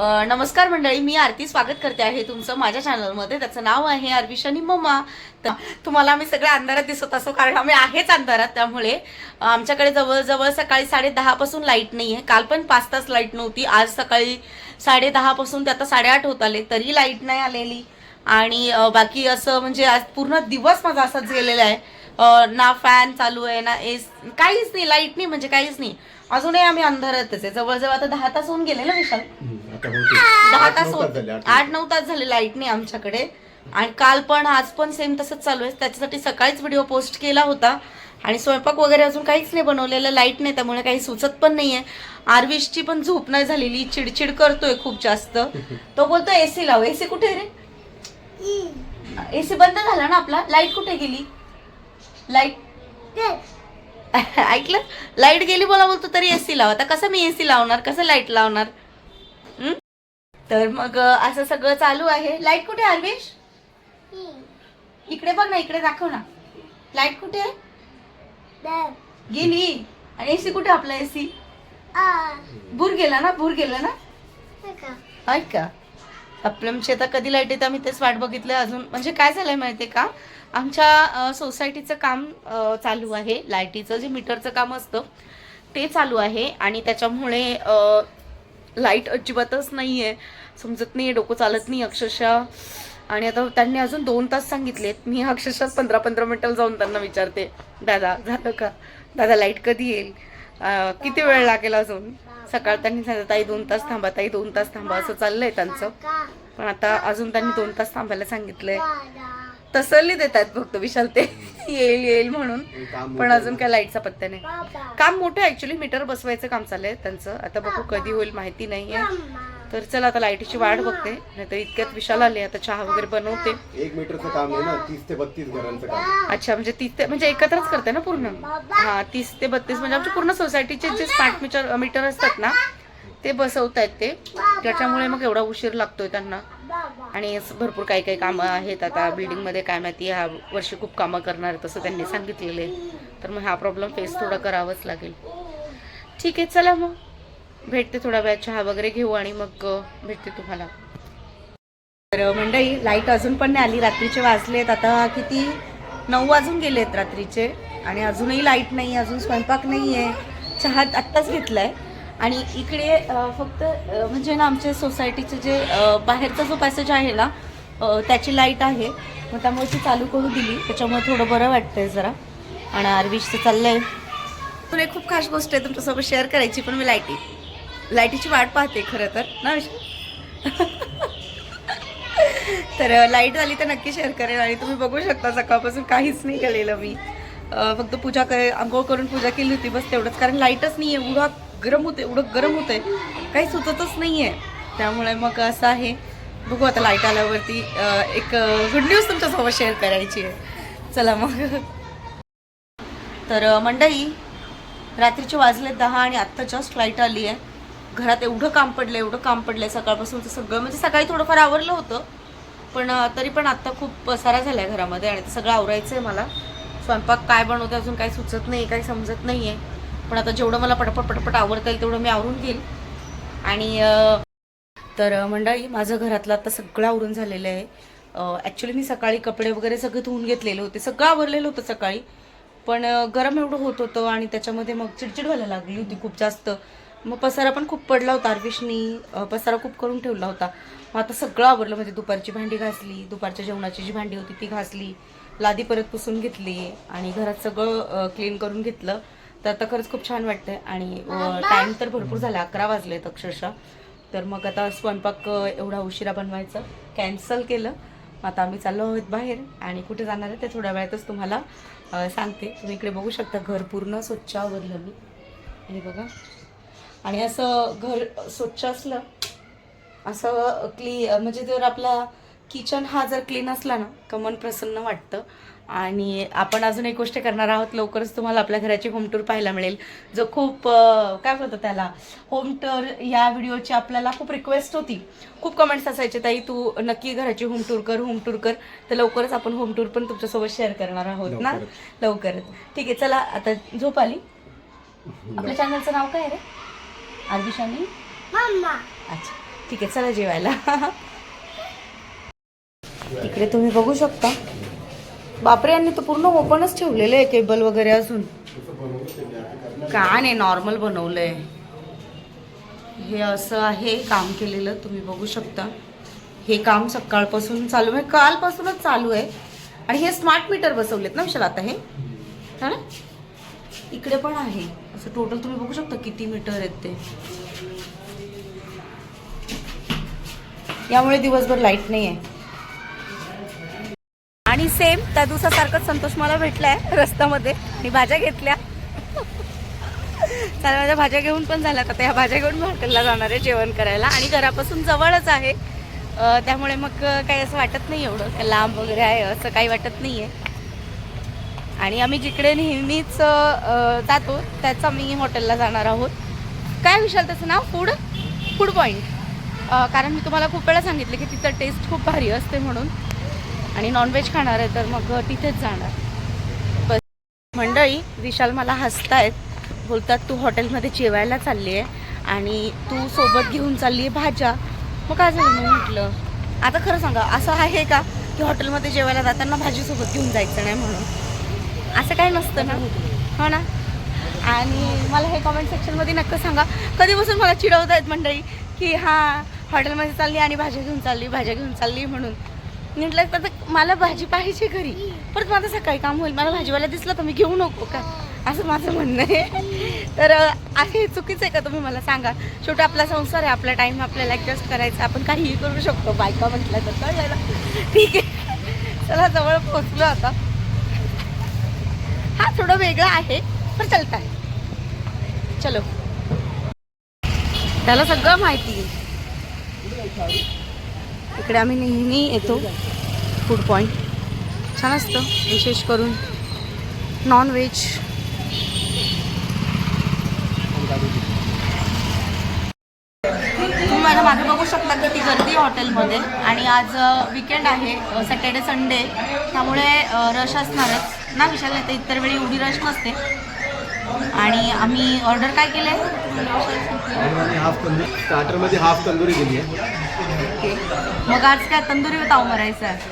नमस्कार मंडळी मी आरती स्वागत करते आहे तुमचं माझ्या चॅनलमध्ये त्याचं नाव आहे आरविश आणि मम्मा. तर तुम्हाला आम्ही सगळ्या अंधारात दिसत असो कारण आम्ही आहेच अंधारात त्यामुळे आमच्याकडे जवळजवळ सकाळी साडे लाइट नाही आहे काल पण पाच तास लाइट नव्हती आज सकाळी साडे ते आता साडेआठ होत आले तरी लाइट नाही आलेली. आणि बाकी असं म्हणजे आज पूर्ण दिवस माझा असाच गेलेला आहे. ना फॅन चालू आहे ना एस काहीच नाही लाइट नाही म्हणजे काहीच नाही. अजूनही आम्ही अंधारातच आहे. जवळजवळ आता दहा तास होऊन गेले ना विशाल. आता बहुतेक दहा आठ तास नऊ होत झाले, आठ आठ नऊ तास झाले लाइट नाही आमच्याकडे. आणि काल पण आज पण सेम तसंच चालू आहे. त्याच्यासाठी सकाळीच व्हिडिओ पोस्ट केला होता. आणि स्वयंपाक वगैरे अजून काहीच नाही बनवलेलं लाइट नाही. त्यामुळे काही सुचत पण नाहीये. आरविशची पण झोप नाही झालेली. चिडचिड करतोय खूप जास्त. तो बोलतो एसी लाव. एसी कुठे आहे रे? एसी बंद झाला ना आपला? लाइट कुठे गेली? लाइट ऐकलं? लाइट गेली बोला बोलतो तरी एसी लाव. आता कसं मी एसी लावणार? कसं लाइट लावणार? तर मग असं सगळं चालू आहे. लाइट कुठे आहे, आरवेश इकडे बघ ना इकडे दाखव ना. लाइट कुठे? आहे गेली. आणि एसी कुठे आपला एसी भूर गेला ना भूर गेला ना? ऐक का? आपल्या आता कधी लाइट येते आम्ही तेच वाट बघितलं अजून. म्हणजे काय झालंय माहितीये का? आमच्या सोसायटीचं काम चालू आहे. लाईटीचं जे मीटरचं काम असतं ते चालू आहे. आणि त्याच्यामुळे लाइट अजिबातच नाही आहे समजत नाही आहे डोकं चालत नाही अक्षरशः. आणि आता त्यांनी अजून दोन तास सांगितलेत. मी अक्षरशः पंधरा पंधरा मिनटं जाऊन त्यांना विचारते दादा झालं का? दादा लाइट कधी येईल? किती वेळ लागेल अजून? सकाळ त्यांनी सांगितलं ताई दोन तास थांबा ताई दोन तास थांबा. असं चाललंय त्यांचं. पण आता अजून त्यांनी दोन तास थांबायला सांगितलंय. तसल्ली देतात फक्त विशाल ते. येईल येईल म्हणून. पण अजून काय लाईटचा पत्ता नाही. काम मोठं ऍक्च्युली मीटर बसवायचं काम चाललंय त्यांचं. आता बघू कधी होईल माहिती नाहीये. तर चला आता लाईटीची वाट बघते. नाहीतर इतक्यात विशाल आले आता चहा वगैरे बनवते. एक मीटरचं काम आहे ना तीस ते बत्तीस घरांचं काम. अच्छा म्हणजे तीस ते म्हणजे एकत्रच करते ना पूर्ण? हा तीस ते बत्तीस. म्हणजे आमच्या पूर्ण सोसायटीचे जे स्मार्ट मीटर मीटर असतात ना ते बसवतायत ते. त्याच्यामुळे मग एवढा उशीर लागतोय त्यांना. आणि असं भरपूर काही काही कामं आहेत. आता बिल्डिंगमध्ये काय माहिती ह्या वर्षी खूप कामं करणार आहेत असं त्यांनी सांगितलेलं आहे. तर मग हा प्रॉब्लेम फेस थोडा करावाच लागेल. ठीक आहे चला मग. भेटते थोडा वेळ चहा वगैरे घेऊ आणि मग भेटते तुम्हाला. तर मंडई लाइट अजून पण नाही आली. रात्रीचे वाजलेत आता किती? नऊ वाजून गेलेत रात्रीचे. आणि अजूनही लाइट नाही अजून स्वयंपाक नाही आहे चहा आत्ताच घेतला आहे आणि इकडे फक्त म्हणजे ना आमच्या सोसायटीचे जे बाहेरचा जो पॅसेज आहे ना त्याची लाइट आहे. मग त्यामुळे ती चालू करू दिली. त्याच्यामुळे थोडं बरं वाटतंय जरा. आणि आरविशचं चाललंय. तुला एक खूप खास गोष्ट आहे तुमच्यासोबत शेअर करायची पण मी लाईटी लाईटीची वाट पाहते खरं तर. ना तर लाइट झाली तर नक्की शेअर करेल आणि तुम्ही बघू शकता सकाळपासून काहीच नाही केलेलं मी. फक्त पूजा करे आंघोळ करून पूजा केली होती बस तेवढंच. कारण लाईटच नाही आहे एवढा गरम होते एवढं गरम होतंय. काही सुचतच नाही आहे त्यामुळे मग असं आहे. बघू आता लाइट आल्यावरती एक गुड न्यूज तुमच्यासोबत शेअर करायची आहे. चला मग. तर मंडई रात्रीचे वाजले दहा आणि आत्ता जस्ट लाइट आली आहे. घरात एवढं काम पडलं एवढं काम पडलं आहे सकाळपासून सगळं म्हणजे सकाळी थोडंफार आवरलं होतं. पण तरी पण आत्ता खूप पसारा झाला आहे घरामध्ये आणि ते सगळं आवरायचं आहे मला. स्वयंपाक काय बनवते अजून काही सुचत नाही काही समजत नाही आहे पण आता जेवढं मला पटपट पटपट आवडता येईल तेवढं मी आवरून घेईल आणि तर मंडळी माझं घरातलं आता सगळं आवरून झालेलं आहे. ॲक्च्युली मी सकाळी कपडे वगैरे सगळे धुवून घेतलेले होते. सगळं आवरलेलं होतं सकाळी. पण गरम एवढं होत होतं आणि त्याच्यामध्ये मग चिडचिड व्हायला लागली होती खूप जास्त. मग पसारा पण खूप पडला होता आरविशनी. पसारा खूप करून ठेवला होता. मग आता सगळं आवरलं. म्हणजे दुपारची भांडी घासली दुपारच्या जेवणाची जी भांडी होती ती घासली लादी परत पुसून घेतली आणि घरात सगळं क्लीन करून घेतलं. तर आता खरंच खूप छान वाटतंय. आणि टाईम तर भरपूर झाला अकरा वाजलेत अक्षरशः. तर मग आता स्वयंपाक एवढा उशिरा बनवायचं. कॅन्सल केलं. आता आम्ही चाललो आहोत बाहेर आणि कुठे जाणार आहे ते थोड्या वेळातच तुम्हाला सांगते. तुम्ही इकडे बघू शकता घर पूर्ण स्वच्छ आवरलं मी. हे बघा. आणि असं घर स्वच्छ असलं असं क्ली म्हणजे जर आपला किचन हा जर क्लीन असला ना का मन प्रसन्न वाटतं. आणि आपण अजून एक गोष्ट करणार आहोत लवकरच तुम्हाला आपल्या घराची होम टूर पाहायला मिळेल. जो खूप काय बोलतो त्याला होम टूर या व्हिडिओची आपल्याला खूप रिक्वेस्ट होती. खूप कमेंट्स असायचे ताई तू नक्की घराची होम टूर कर होम टूर कर. तर लवकरच आपण होम टूर पण तुमच्यासोबत शेअर करणार आहोत ना? लवकरच. ठीक आहे चला आता झोप आली? आपल्या चॅनलचं नाव काय आहे रे आरविशानी अच्छा. ठीक आहे चला जेवायला. इकडे तुम्ही बघू शकता. बापरे यांनी तर पूर्ण ओपनच ठेवलेलं आहे केबल वगैरे असून का नाही नॉर्मल बनवलंय. हे असं आहे काम केलेलं तुम्ही बघू शकता. हे काम सकाळपासून चालू आहे कालपासूनच चालू आहे. आणि हे स्मार्ट मीटर बसवलेत ना विशाल आता हे? हा ना? इकडे पण आहे. असं टोटल तुम्ही बघू शकता किती मीटर आहेत ते. यामुळे दिवसभर लाइट नाही आहे आणि सेम त्या दिवसासारखंच संतोष मला भेटलाय रस्त्यामध्ये. आणि भाज्या घेतल्या. चालेल माझ्या भाज्या घेऊन पण झाल्या आता. ह्या भाज्या घेऊन हॉटेलला जाणार आहे जेवण करायला. आणि घरापासून जवळच आहे. त्यामुळे मग काही असं वाटत नाही एवढं. लांब वगैरे आहे असं काही वाटत नाही आहे आणि आम्ही जिकडे नेहमीच जातो त्याच आम्ही हॉटेलला जाणार आहोत. काय विशाल त्याचं नाव? फूड फूड पॉईंट कारण मी तुम्हाला खूप वेळा सांगितलं की तिथं टेस्ट खूप भारी असते म्हणून. आणि नॉनव्हेज खाणार आहे तर मग तिथेच जाणार. बस. मंडळी विशाल मला हसतायत. बोलतात तू हॉटेलमध्ये जेवायला चालली आहे आणि तू सोबत घेऊन चालली आहे भाज्या. मग काय झालं? मी म्हटलं आता खरं सांगा असं आहे का की हॉटेलमध्ये जेवायला जाताना भाजीसोबत घेऊन जायचं नाही म्हणून? असं काय नसतं ना? हो ना? आणि मला हे कमेंट सेक्शनमध्ये नक्की सांगा. कधीपासून मला चिडवत आहेत मंडळी की हां हॉटेलमध्ये चालली आणि भाज्या घेऊन चालली भाज्या घेऊन चालली म्हणून. म्हटलं तर मला भाजी पाहिजे घरी. परत माझं सकाळी काम होईल. मला भाजीवाला दिसलं तर मी घेऊ नको का? असं माझं म्हणणं आहे. तर आहे चुकीचं आहे का तुम्ही मला सांगा? शेवटी आपला संसार आहे आपला टाईम आपल्याला ॲडजस्ट करायचा. आपण काहीही करू शकतो बायका म्हटलं तर. कळलं ठीक आहे. चला जवळ पोचलो आता. हा थोडं वेगळं आहे पण चलता आहे. चलो. त्याला सगळं माहिती आहे. इकडे आम्ही नेहमी येतो. फूड पॉईंट छान असतं विशेष करून नॉन व्हेज तुम्ही माझ्या मागे बघू शकता की ती गर्दी आहे हॉटेलमध्ये आणि आज विकेंड आहे सॅटर्डे संडे त्यामुळे रश असणारच. ना विशाल नाही तर इतर वेळी एवढी रश नसते. आणि आम्ही ऑर्डर काय केलं आहे स्टार्टरमध्ये हाफ तंदुरी दिली आहे. ओके. मग आज काय तंदुरीवर ताव मारायचा आहे?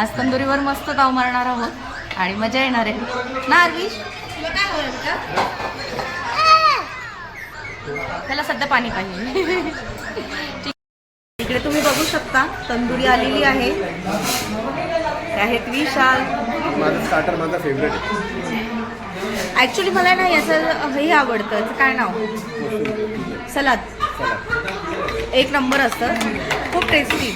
आज तंदुरीवर मस्त ताव मारणार आहोत. आणि मजा येणार आहे. ना बेटा? त्याला सध्या पाणी पाहिजे. ठीक. इकडे तुम्ही बघू शकता तंदुरी आलेली आहे. आहेत विशाल. माझं स्टार्टर माझा फेवरेट ॲक्च्युली मला ना याचं हे आवडतं. काय नाव? सलाद. एक नंबर असतं. खूप टेस्टी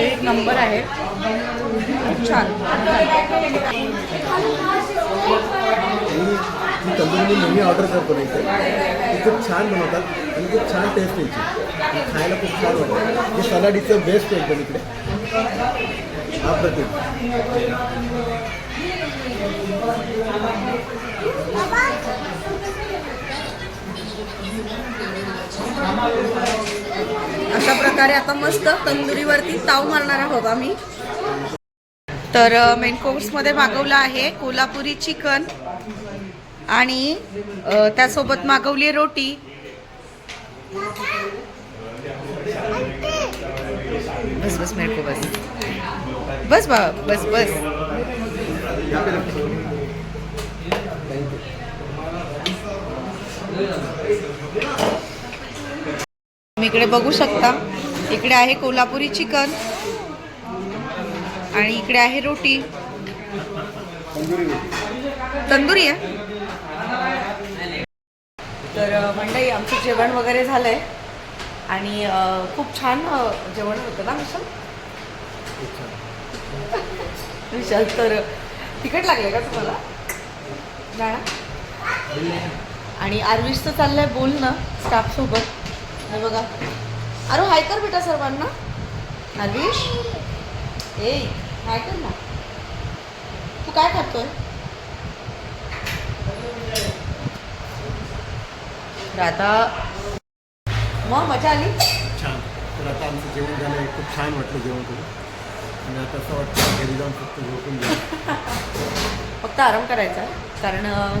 एक नंबर आहे. खूप छान. मी ही तंदुरी नेहमी ऑर्डर करतो ना इथे. ते खूप छान बनवतात आणि खूप छान टेस्ट यायची. खायला खूप छान वाटतं. हे सलाडीचं बेस्ट एकदम इकडे. अप्रतिम अशा प्रकारे आता मस्त तंदुरीवरती ताव मारणार आहोत आम्ही. तर मेन कोर्समध्ये मागवलं आहे कोल्हापुरी चिकन आणि त्यासोबत मागवली आहे रोटी. बस बस मेरे को बस. बस बस बस बस. इकडे बघू शकता. इकडे आहे कोल्हापुरी चिकन. आणि इकडे आहे रोटी. तंदुरी आहे. तर मंडई आमचं जेवण वगैरे झालंय. आणि खूप छान जेवण होतं ना विशाल? विशाल तर तिकट लागले का तुम्हाला? नाही आणि आरविशचं चाललंय बोलणं स्टाफसोबत हे बघा. अरे हाय कर बेटा सर्वांना. आरविश ए हाय कर ना. तू काय खातोय आता मग मजा आली? छान. तर आता आमचं जेवण झालं आहे खूप छान वाटलं जेवण करून. आणि आता असं वाटतं घरी जाऊन फक्त झोपून फक्त आराम करायचा. कारण अं,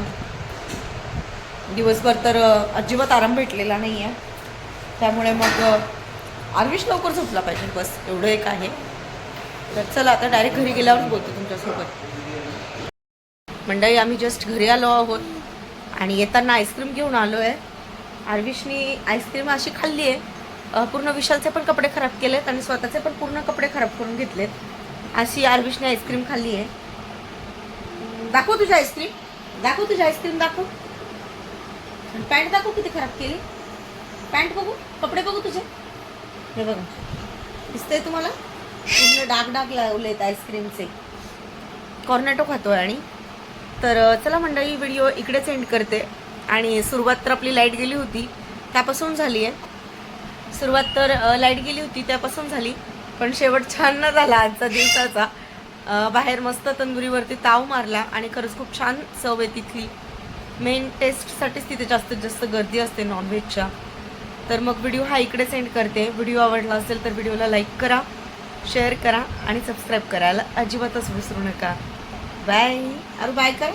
दिवसभर तर अजिबात आराम भेटलेला नाही आहे त्यामुळे मग अं, आरविश लवकर झोपला पाहिजे. बस एवढं एक आहे. तर चला आता डायरेक्ट घरी गेल्यावर बोलतो तुमच्यासोबत. मंडळी आम्ही जस्ट घरी आलो आहोत आणि येताना आईस्क्रीम घेऊन आलो आहे आरविशनी आईस्क्रीम अशी खाल्ली आहे. पूर्ण विशालचे पण कपडे खराब केलेत आणि स्वतःचे पण पूर्ण कपडे खराब करून घेतलेत. अशी आरविशने आईस्क्रीम खाल्ली आहे. दाखव तुझी आईस्क्रीम दाखव तुझी आईस्क्रीम दाखव. आणि पॅन्ट दाखव किती खराब केली. पॅन्ट बघू कपडे बघू तुझे. हे बघा. दिसतंय तुम्हाला? पूर्ण डाग डाग लावलेत आईस्क्रीमचे कॉर्नेटो खातोय आणि. तर चला मंडळी व्हिडिओ इकडेच एंड करते. आणि सुरुवात तर आपली लाइट गेली होती त्यापासून झाली आहे. सुरुवात तर लाइट गेली होती त्यापासून झाली. पण शेवट छान न झाला आजचा दिवसाचा. बाहेर मस्त तंदुरीवरती ताव मारला आणि खरंच खूप छान चव आहे तिथली मेन टेस्टसाठीच तिथे जास्तीत जास्त गर्दी असते नॉनव्हेजच्या तर मग व्हिडिओ हा इकडेच एंड करते. व्हिडिओ आवडला असेल तर व्हिडिओला लाईक करा शेअर करा आणि सबस्क्राईब करायला अजिबातच विसरू नका. बाय अरे बाय कर.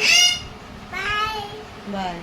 बाय